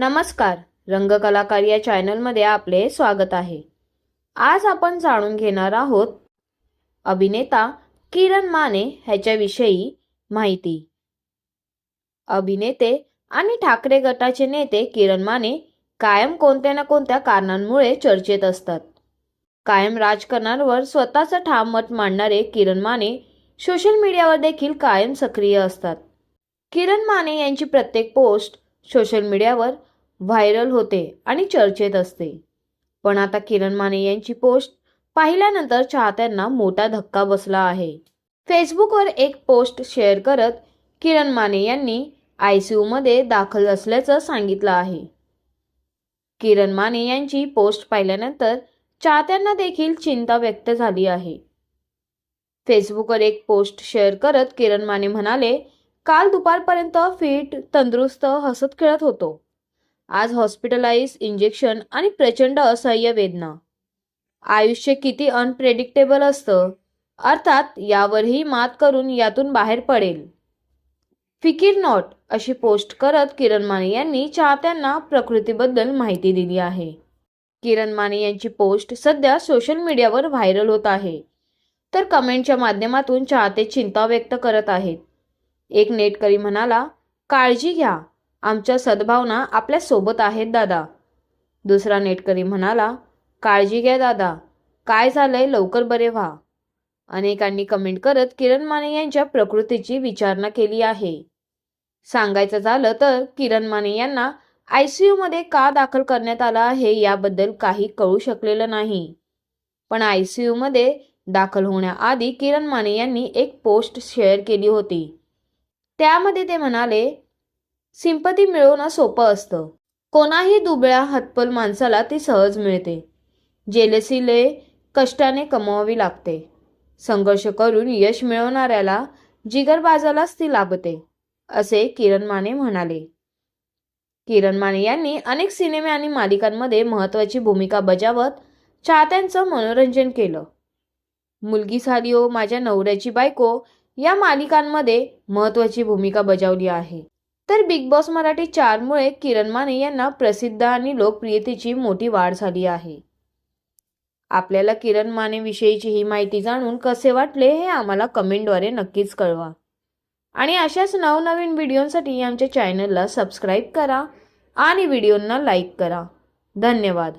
नमस्कार रंगकलाकार या चॅनलमध्ये आपले स्वागत आहे. आज आपण जाणून घेणार आहोत अभिनेता किरण माने ह्याच्याविषयी माहिती. अभिनेते आणि ठाकरे गटाचे नेते किरण माने कायम कोणत्या ना कोणत्या कारणांमुळे चर्चेत असतात. कायम राजकारणावर स्वतःचं ठाम मत मांडणारे किरण माने सोशल मीडियावर देखील कायम सक्रिय असतात. किरण माने यांची प्रत्येक पोस्ट सोशल मीडियावर व्हायरल होते आणि चर्चेत असते. पण आता किरण माने यांची पोस्ट पाहिल्यानंतर चाहत्यांना मोठा धक्का बसला आहे. फेसबुकवर एक पोस्ट शेअर करत किरण माने यांनी आय सी यूमध्ये दाखल असल्याचं सांगितलं आहे. किरण माने यांची पोस्ट पाहिल्यानंतर चाहत्यांना देखील चिंता व्यक्त झाली आहे. फेसबुकवर एक पोस्ट शेअर करत किरण माने म्हणाले काल दुपारपर्यंत फिट तंदुरुस्त हसत खेळत होतो. आज हॉस्पिटलाइज इंजेक्शन आणि प्रचंड असह्य वेदना. आयुष्य किती अनप्रेडिक्टेबल असतं? अर्थात यावरही मात करून यातून बाहेर पडेल. फिकीर नॉट अशी पोस्ट करत किरण माने यांनी चाहत्यांना प्रकृतीबद्दल माहिती दिली आहे. किरण माने यांची पोस्ट सध्या सोशल मीडियावर व्हायरल होत आहे. तर कमेंटच्या माध्यमातून चाहते चिंता व्यक्त करत आहेत. एक नेटकरी म्हणाला काळजी घ्या. आमच्या सद्भावना आपल्यासोबत आहेत दादा. दुसरा नेटकरी म्हणाला काळजी घ्या दादा. काय झालंय लवकर बरे व्हा. अनेकांनी कमेंट करत किरण माने यांच्या प्रकृतीची विचारणा केली आहे. सांगायचं झालं तर किरण माने यांना आय सी यूमध्ये का दाखल करण्यात आलं आहे याबद्दल काही कळू शकलेलं नाही. पण आय सी यूमध्ये दाखल होण्याआधी किरण माने यांनी एक पोस्ट शेअर केली होती. त्यामध्ये ते म्हणाले सिंपती मिळवणं सोपं असतं. कोणाही दुबळ्या हतपल माणसाला ती सहज मिळते. जेलसीले कष्टाने कमवावी लागते. संघर्ष करून यश मिळवणाऱ्याला जिगरबाजालाच ती लाभते असे किरण माने म्हणाले. किरण माने यांनी अनेक सिनेमे आणि मालिकांमध्ये महत्त्वाची भूमिका बजावत चाहत्यांचं मनोरंजन केलं. मुलगी झाली हो माझ्या नवऱ्याची बायको या मालिकांमध्ये महत्त्वाची भूमिका बजावली आहे. तर बिग बॉस मराठी चारमुळे किरण माने यांना प्रसिद्ध आणि लोकप्रियतेची मोठी वाढ झाली आहे. आपल्याला किरण मानेविषयीची ही माहिती जाणून कसे वाटले हे आम्हाला कमेंटद्वारे नक्कीच कळवा. आणि अशाच नवनवीन व्हिडिओंसाठी आमच्या चॅनलला सबस्क्राईब करा आणि व्हिडिओंना लाईक करा. धन्यवाद.